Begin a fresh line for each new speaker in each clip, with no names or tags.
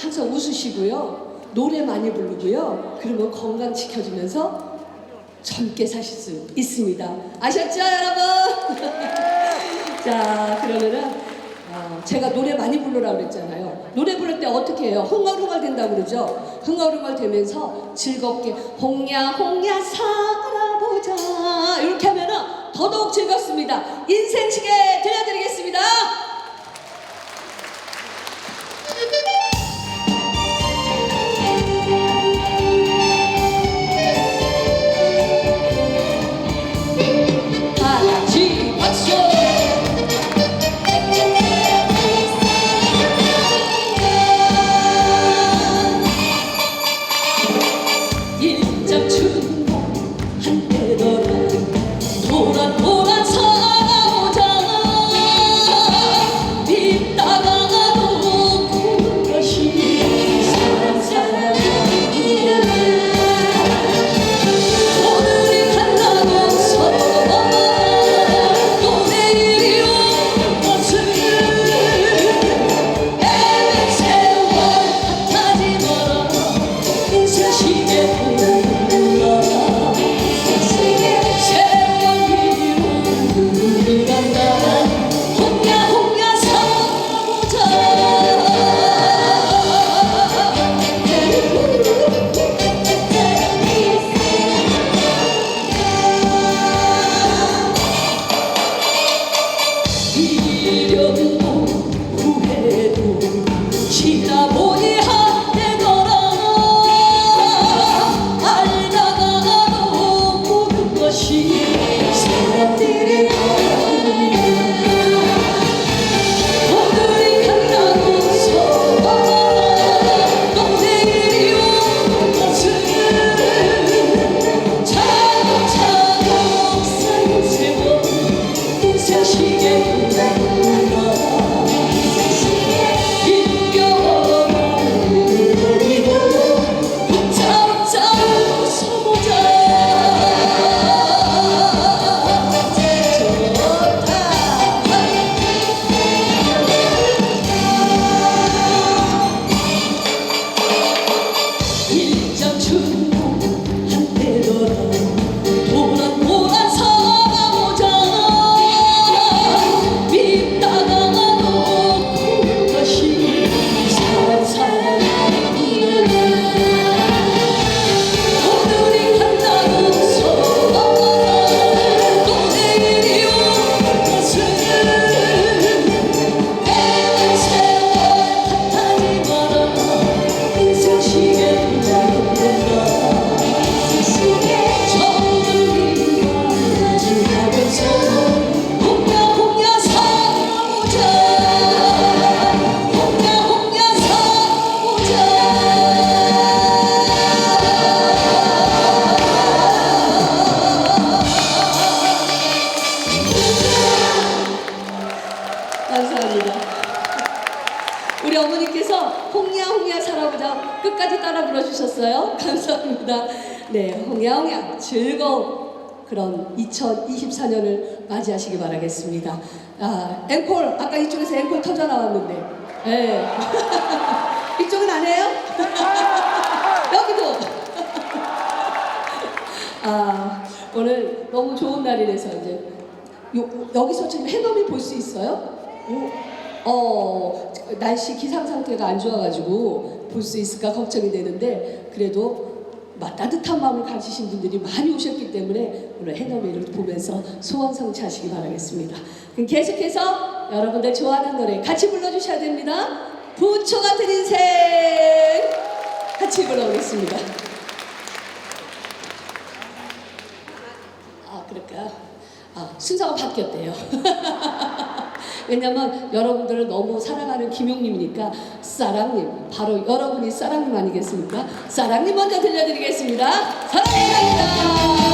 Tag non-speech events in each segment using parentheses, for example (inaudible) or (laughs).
항상 웃으시고요, 노래 많이 부르고요, 그러면 건강 지켜주면서 젊게 사실 수 있습니다. 아셨죠, 여러분? (laughs) 자, 그러면은 어, 제가 노래 많이 부르라고 그랬잖아요. 노래 부를 때 어떻게 해요? 흥얼흥얼 된다고 그러죠? 흥얼흥얼 되면서 즐겁게 홍야 홍야 살아보자 이렇게 하면은 더더욱 즐겁습니다. 인생시계 들려드리겠습니다. 다 감사합니다. 우리 어머니께서 홍야 홍야 살아보자 끝까지 따라 불러주셨어요. (laughs) 감사합니다. 네, 홍야 홍야 즐거운 그런 2024년을 맞이하시기 바라겠습니다. 아, 앵콜 아까 이쪽에서 앵콜 터져 나왔는데, 네. (laughs) 이쪽은 안 해요? (laughs) 여기도. 아, 오늘 너무 좋은 날이라서 이제 요, 여기서 지금 해넘이 볼 수 있어요? 오, 어, 날씨 기상 상태가 안 좋아가지고 볼 수 있을까 걱정이 되는데 그래도 마- 따뜻한 마음을 가지신 분들이 많이 오셨기 때문에 오늘 해넘이를 보면서 소원 성취하시기 바라겠습니다. 그럼 계속해서 여러분들 좋아하는 노래 같이 불러주셔야 됩니다. 부초 같은 인생 같이 불러보겠습니다. 아 그럴까요? 아 순서가 바뀌었대요. (laughs) 왜냐면 여러분들을 너무 사랑하는 김용님이니까 사랑님 바로 여러분이 사랑님 아니겠습니까? 사랑님 먼저 들려드리겠습니다. 사랑합니다.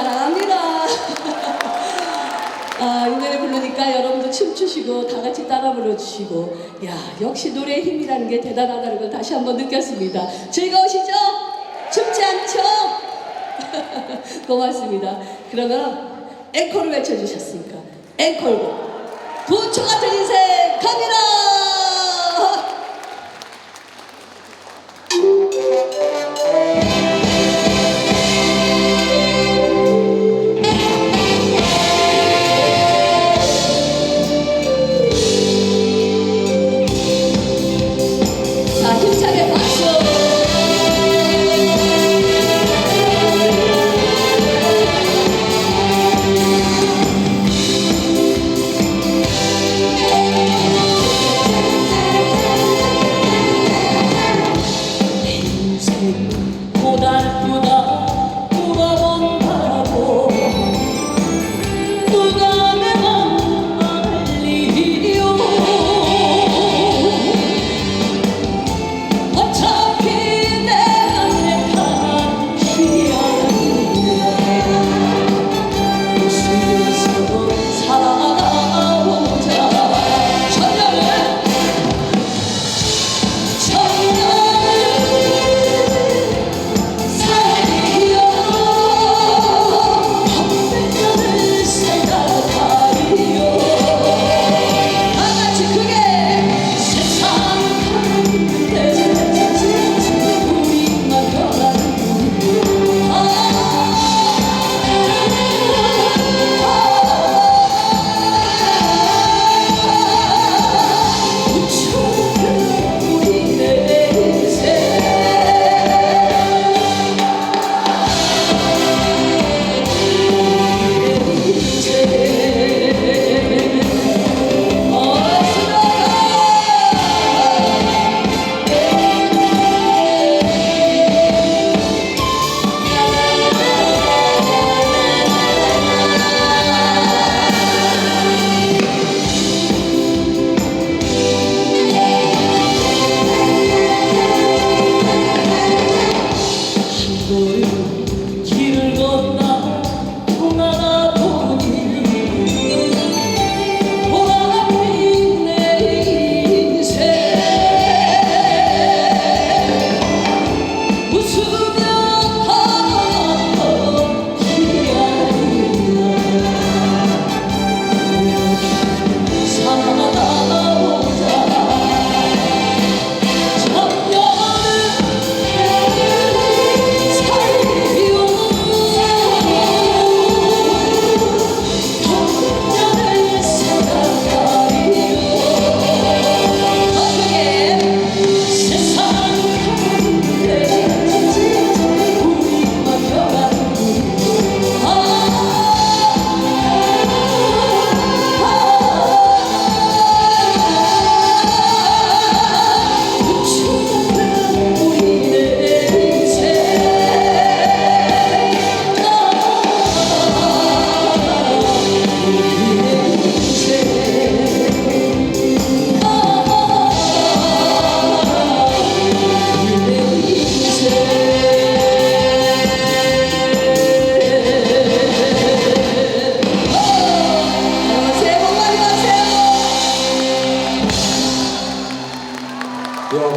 사랑합니다. (laughs) 아, 이 노래 부르니까 여러분도 춤추시고 다 같이 따라 불러주시고 야 역시 노래의 힘이라는 게 대단하다는 걸 다시 한번 느꼈습니다. 즐거우시죠? 춥지 않죠? (laughs) 고맙습니다. 그러면 앵콜을 외쳐주셨으니까 앵콜곡 부처 같은 인생 갑니다!